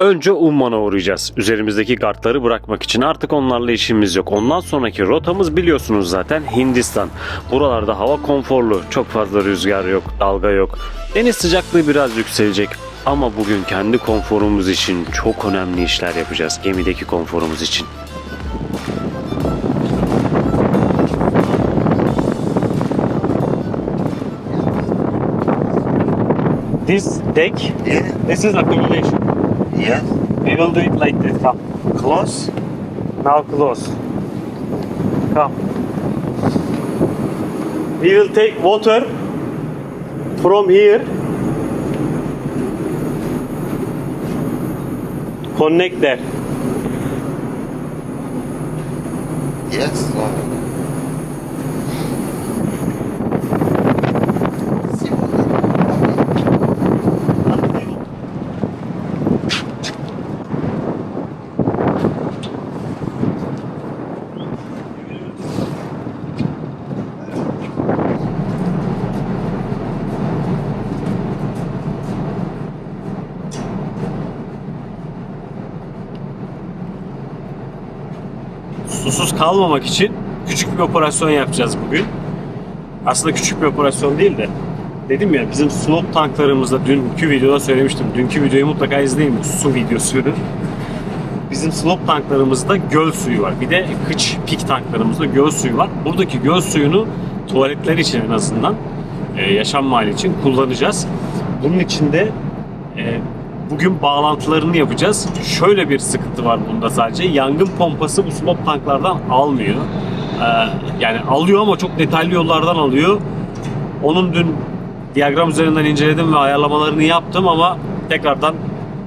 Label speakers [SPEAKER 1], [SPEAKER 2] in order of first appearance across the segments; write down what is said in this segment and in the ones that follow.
[SPEAKER 1] Önce Umman'a uğrayacağız. Üzerimizdeki kartları bırakmak için artık onlarla işimiz yok. Ondan sonraki rotamız biliyorsunuz zaten Hindistan. Buralarda hava konforlu, çok fazla rüzgar yok, dalga yok. Deniz sıcaklığı biraz yükselecek. Ama bugün kendi konforumuz için çok önemli işler yapacağız. Gemideki konforumuz için. This deck,
[SPEAKER 2] Yeah.
[SPEAKER 1] this is accommodation.
[SPEAKER 2] Yes.
[SPEAKER 1] We will do it like this. Come.
[SPEAKER 2] Close.
[SPEAKER 1] Now close. Come. We will take water from here. Connect there.
[SPEAKER 2] Yes.
[SPEAKER 1] Susuz kalmamak için küçük bir operasyon yapacağız bugün. Aslında küçük bir operasyon değil de dedim ya bizim slop tanklarımızda dünkü videoda söylemiştim. Dünkü videoyu mutlaka izleyin bu su videosunu. Bizim slop tanklarımızda göl suyu var. Bir de kıç pik tanklarımızda göl suyu var. Buradaki göl suyunu tuvaletler için en azından e, yaşam mali için kullanacağız. Bunun için de e, bugün bağlantılarını yapacağız. Şöyle bir sıkıntı var bunda sadece. Yangın pompası bu slop tanklardan almıyor. E, yani alıyor ama çok detaylı yollardan alıyor. Onun dün diyagram üzerinden inceledim ve ayarlamalarını yaptım ama tekrardan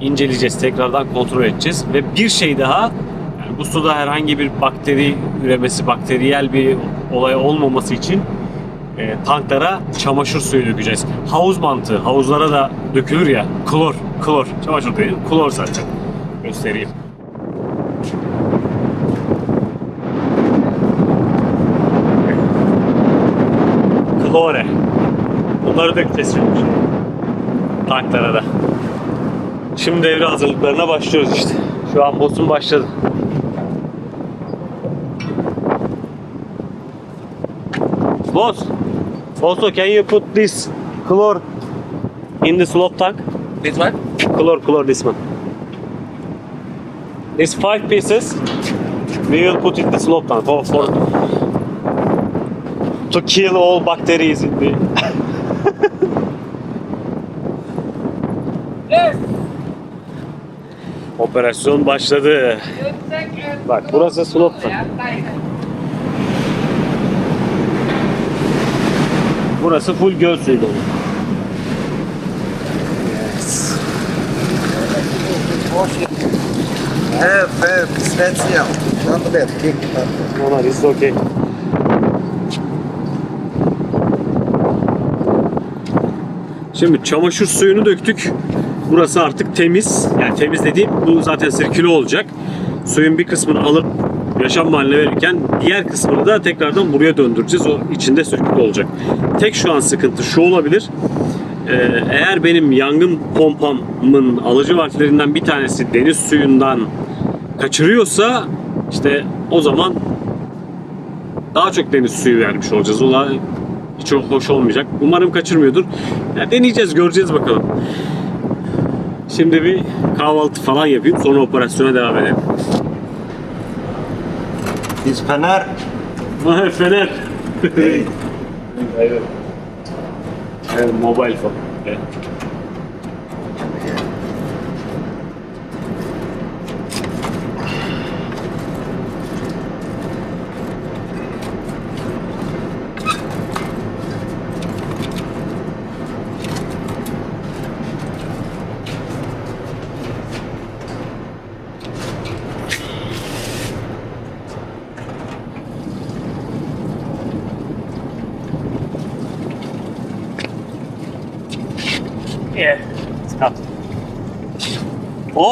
[SPEAKER 1] inceleyeceğiz, tekrardan kontrol edeceğiz. Ve bir şey daha, yani bu suda herhangi bir bakteri üremesi, bakteriyel bir olay olmaması için e, tanklara çamaşır suyu dökeceğiz. Havuz mantığı, havuzlara da dökülür ya, klor, klor, çamaşır değil, klor zaten. Göstereyim. Klore. Bunları dökeceğiz şimdi. Tanklara da. Şimdi devre hazırlıklarına başlıyoruz işte. Şu an boss'un başladı. Boss, also can you put this chlor in the slop tank?
[SPEAKER 3] This one?
[SPEAKER 1] Chlor, chlor, this one. These five pieces, we will put in the slop tank for, for to kill all bacteria in the.
[SPEAKER 3] Yes.
[SPEAKER 1] Operasyon başladı. Bak burası slop tank. Burası full göl suyu dolu.
[SPEAKER 2] Have, have, special. Not bad. Kick.
[SPEAKER 1] No, no, this is okay. Şimdi çamaşır suyunu döktük. Burası artık temiz. Yani temiz dediğim bu zaten sirkülü olacak. Suyun bir kısmını alıp yaşam haline verirken diğer kısmını da tekrardan buraya döndüreceğiz. O içinde sirkülü olacak. Tek şu an sıkıntı şu olabilir. Ee, eğer benim yangın pompamın alıcı valflerinden bir tanesi deniz suyundan kaçırıyorsa işte o zaman daha çok deniz suyu vermiş olacağız. O da hiç hoş olmayacak. Umarım kaçırmıyordur. Ya deneyeceğiz, göreceğiz bakalım. Şimdi bir kahvaltı falan yapayım. Sonra operasyona devam edelim.
[SPEAKER 2] This Fener.
[SPEAKER 1] Fener.
[SPEAKER 2] Hey.
[SPEAKER 1] Evet. Mobile phone.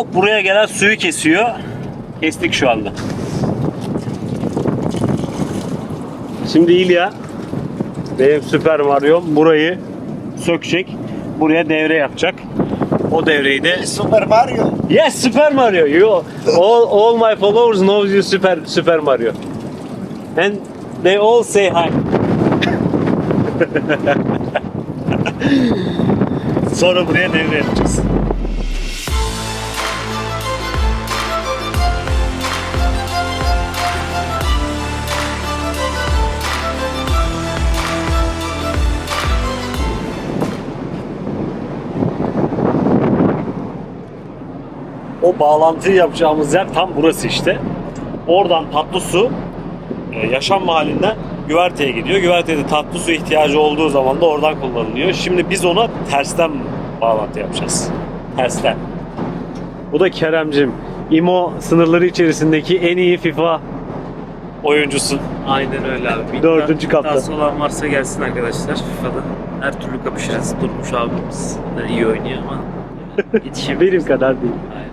[SPEAKER 1] O buraya gelen suyu kesiyor. Kestik şu anda. Şimdi İlya benim Süper Mario'm burayı sökecek. Buraya devre yapacak. O devreyi de
[SPEAKER 2] Super Mario.
[SPEAKER 1] Yes, Super Mario. You all all my followers know you Super Super Mario. And they all say hi. Sonra buraya devre yapacağız. Bağlantıyı yapacağımız yer tam burası işte. Oradan tatlı su e, yaşam mahallinden güverteye gidiyor. Güvertede tatlı su ihtiyacı olduğu zaman da oradan kullanılıyor. Şimdi biz ona tersten bağlantı yapacağız. Tersten. Bu da Keremcim. İmo sınırları içerisindeki en iyi FIFA oyuncusu.
[SPEAKER 3] Aynen öyle abi. Bir
[SPEAKER 1] Dördüncü kaptan.
[SPEAKER 3] iddiası olan varsa gelsin arkadaşlar FIFA'da. Her türlü kapışırız. Durmuş abimiz de iyi oynuyor ama yetişebiliriz.
[SPEAKER 1] Benim kadar değil.
[SPEAKER 3] Aynen.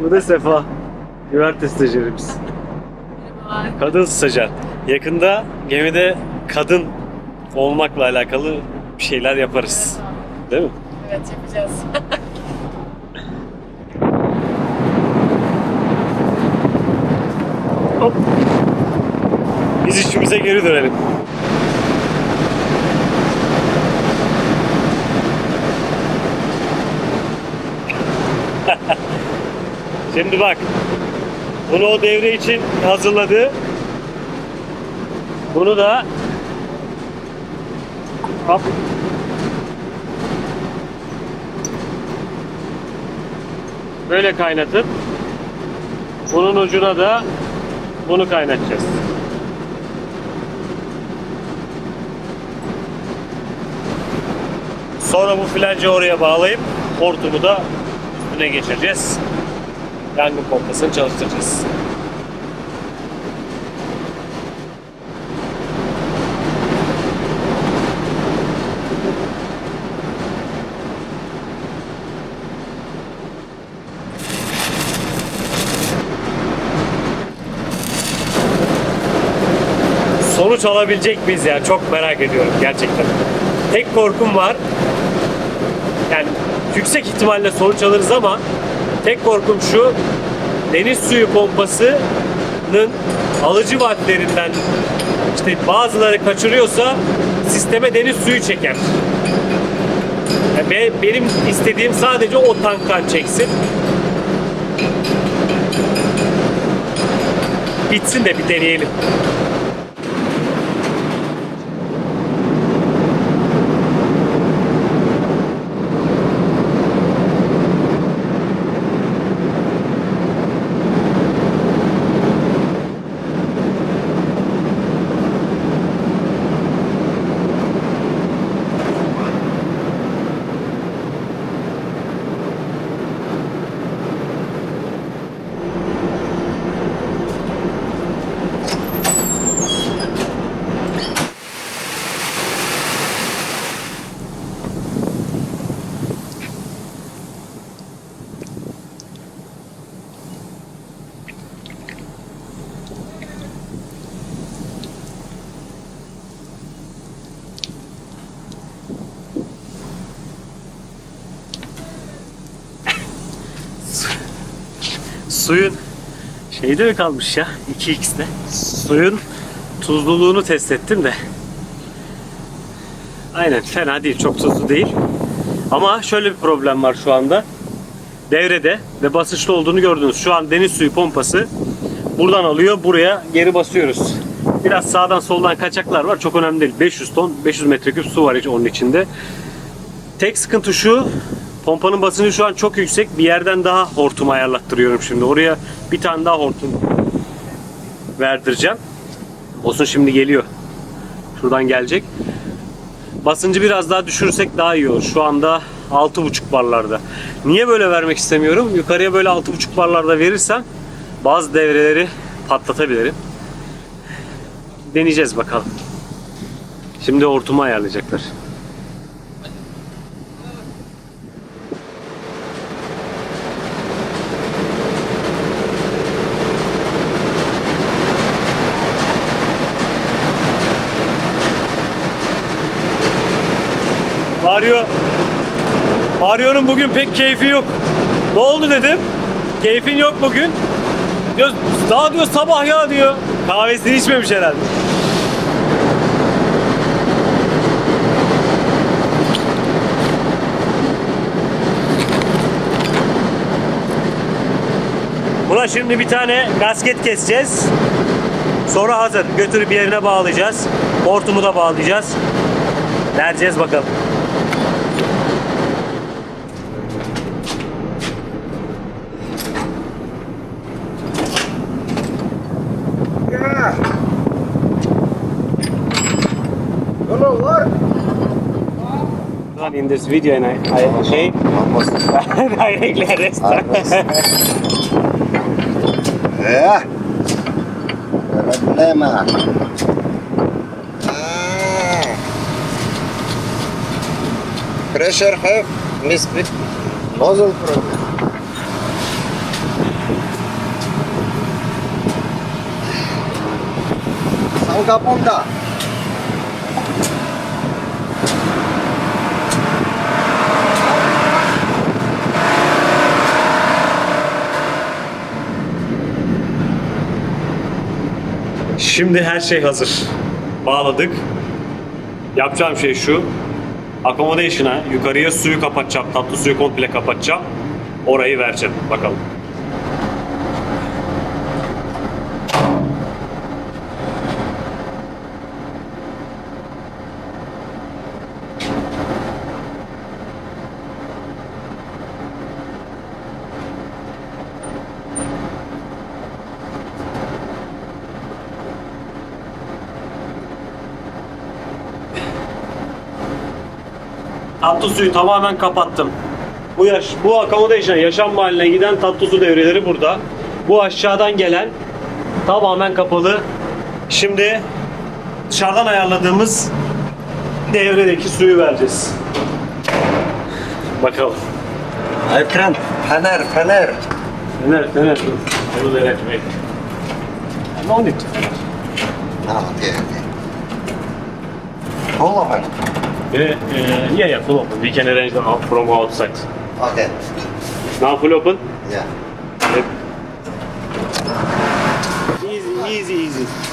[SPEAKER 1] Bu da Sefa. Üniversite stajyerimiz. Kadın stajyer. Yakında gemide kadın olmakla alakalı bir şeyler yaparız. Değil mi?
[SPEAKER 4] Evet yapacağız.
[SPEAKER 1] Hop. Biz işimize geri dönelim. Şimdi bak. Bunu o devre için hazırladı. Bunu da Hop. Böyle kaynatıp bunun ucuna da bunu kaynatacağız. Sonra bu flancı oraya bağlayıp hortumu da üstüne geçireceğiz. Yangın pompasını çalıştıracağız. sonuç alabilecek miyiz ya? Çok merak ediyorum gerçekten. Tek korkum var. Yani yüksek ihtimalle sonuç alırız ama tek korkum şu. Deniz suyu pompasının alıcı vaatlerinden işte bazıları kaçırıyorsa sisteme deniz suyu çeker. Yani be- benim istediğim sadece o tanktan çeksin. Bitsin de bir deneyelim. Suyun şeyde mi kalmış ya 2x'te. Suyun tuzluluğunu test ettim de. Aynen fena değil çok tuzlu değil. Ama şöyle bir problem var şu anda. Devrede ve basınçlı olduğunu gördünüz. Şu an deniz suyu pompası buradan alıyor buraya geri basıyoruz. Biraz sağdan soldan kaçaklar var çok önemli değil. 500 ton 500 metreküp su var onun içinde. Tek sıkıntı şu. Pompanın basıncı şu an çok yüksek. Bir yerden daha hortum ayarlattırıyorum şimdi. Oraya bir tane daha hortum verdireceğim. Olsun şimdi geliyor. Şuradan gelecek. Basıncı biraz daha düşürürsek daha iyi olur. Şu anda 6.5 barlarda. Niye böyle vermek istemiyorum? Yukarıya böyle 6.5 barlarda verirsem bazı devreleri patlatabilirim. Deneyeceğiz bakalım. Şimdi hortumu ayarlayacaklar. Mario Mario'nun bugün pek keyfi yok. Ne oldu dedim. Keyfin yok bugün. Diyor, daha diyor sabah ya diyor. Kahvesini içmemiş herhalde. Buna şimdi bir tane gasket keseceğiz. Sonra hazır. Götürüp yerine bağlayacağız. Hortumu da bağlayacağız. Vereceğiz bakalım. In this video and I, I hey,
[SPEAKER 2] Almost.
[SPEAKER 1] directly arrest.
[SPEAKER 2] Yeah. Problema. Ah. Pressure have misfit nozzle problem. Saan ka punta?
[SPEAKER 1] Şimdi her şey hazır. Bağladık. Yapacağım şey şu. Accommodation'a yukarıya suyu kapatacağım. Tatlı suyu komple kapatacağım. Orayı vereceğim. Bakalım. Tatlı suyu tamamen kapattım. Bu yaş, bu accommodation yaşam mahalline giden tatlı su devreleri burada. Bu aşağıdan gelen tamamen kapalı. Şimdi dışarıdan ayarladığımız devredeki suyu vereceğiz. Bakalım.
[SPEAKER 2] Friend, Fener, Fener.
[SPEAKER 1] Fener, Fener. Onu öğretmek. No need to Fener.
[SPEAKER 2] Ah, okay, okay. Full of it.
[SPEAKER 1] Uh, uh, yeah, yeah, full open. We can arrange them out from outside.
[SPEAKER 2] Okay.
[SPEAKER 1] Now full open.
[SPEAKER 2] Yeah.
[SPEAKER 1] Yep. Easy, easy, easy.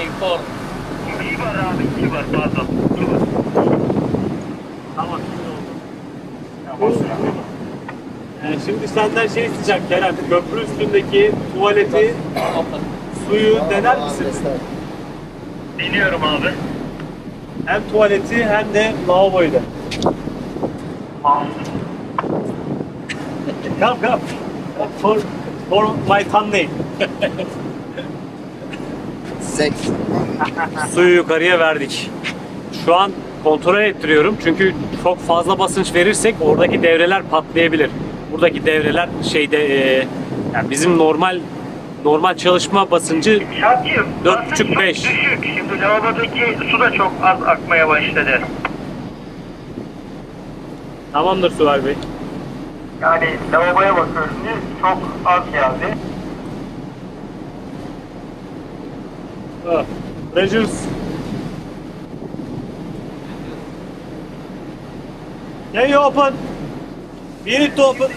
[SPEAKER 3] Two, three, four.
[SPEAKER 1] Tamam, şimdi oldu. Tamam. Ee, şimdi senden şey isteyeceğim Kerem. Köprü üstündeki tuvaleti, suyu dener misiniz?
[SPEAKER 4] Dinliyorum abi.
[SPEAKER 1] Hem tuvaleti hem de lavaboyu da. Come, come. For, for my thumbnail.
[SPEAKER 2] Six.
[SPEAKER 1] Suyu yukarıya verdik. Şu an kontrol ettiriyorum çünkü çok fazla basınç verirsek oradaki devreler patlayabilir. Buradaki devreler şeyde e, yani bizim normal normal çalışma basıncı
[SPEAKER 4] Şakir,
[SPEAKER 1] Dört
[SPEAKER 4] basınç
[SPEAKER 1] buçuk,
[SPEAKER 4] çok
[SPEAKER 1] beş.
[SPEAKER 4] Düşük. Şimdi lavabodaki su da çok az akmaya başladı.
[SPEAKER 1] tamamdır Suvar Bey.
[SPEAKER 4] Yani lavaboya bakıyoruz çok az geldi.
[SPEAKER 1] Ah, Pressures. Can you open? We need to open.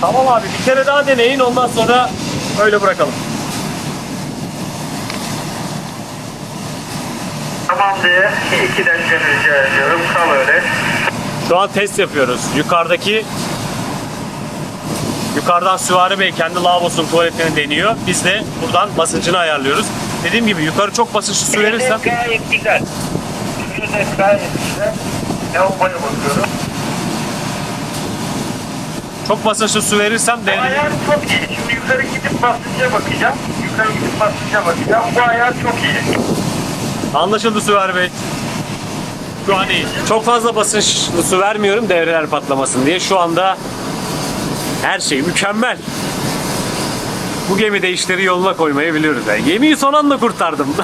[SPEAKER 1] Tamam abi bir kere daha deneyin ondan sonra öyle bırakalım.
[SPEAKER 4] Aslı'ya iki dakika rica ediyorum. Kal öyle.
[SPEAKER 1] Şu an test yapıyoruz. Yukarıdaki Yukarıdan Süvari Bey kendi lavabosunun tuvaletini deniyor. Biz de buradan basıncını ayarlıyoruz. Dediğim gibi yukarı çok basınçlı su verirsem
[SPEAKER 4] Şurada gayet güzel. Şurada gayet güzel. Lavaboya bakıyorum.
[SPEAKER 1] çok basınçlı su verirsem devre
[SPEAKER 4] ayar çok iyi. Şimdi yukarı gidip basınca bakacağım. Yukarı gidip basınca bakacağım. Bu ayar çok iyi.
[SPEAKER 1] Anlaşıldı Süvari Bey. Şu an iyi. Çok fazla basınçlı su vermiyorum devreler patlamasın diye. Şu anda her şey mükemmel. Bu gemide işleri yoluna koymayı biliyoruz. Yani gemiyi son anda kurtardım.